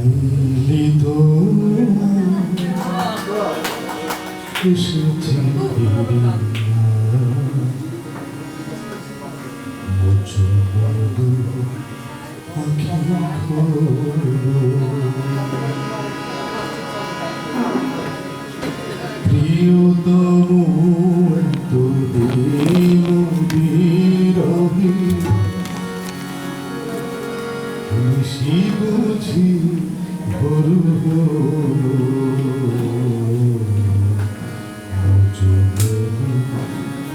빨리 돌아 그 시체들이나 모조모도 বড়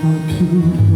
আখি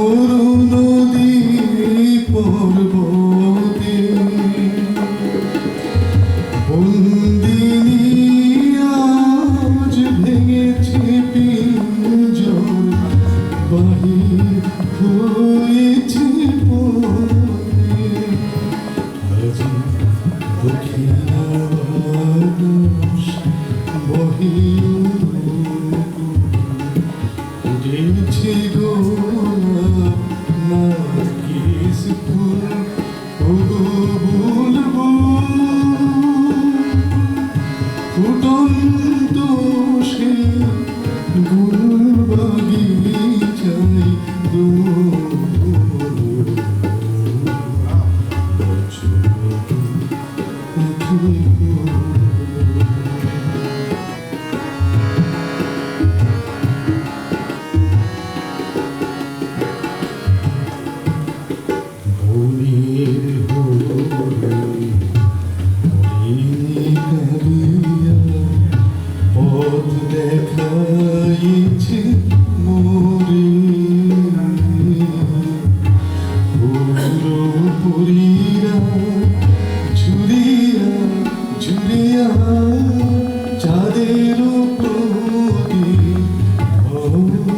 মরু নদী পর্বতে বন্দিনী আজ ভেঙেছে পিঞ্জর বাহির হয়েছে আজি দুঃখিয়া ফুটন্ত সে গুল বাগিচায় দৌড়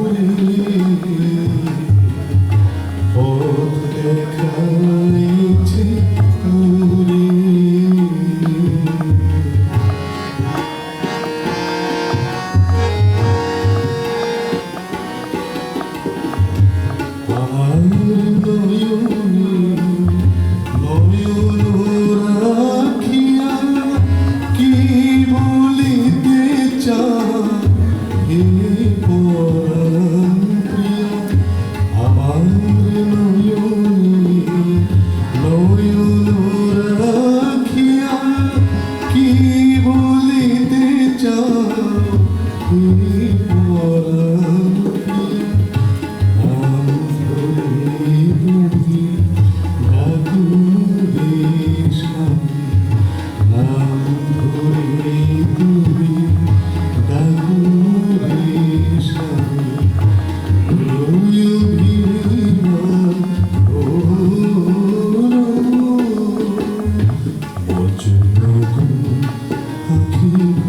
Holy বচন আখি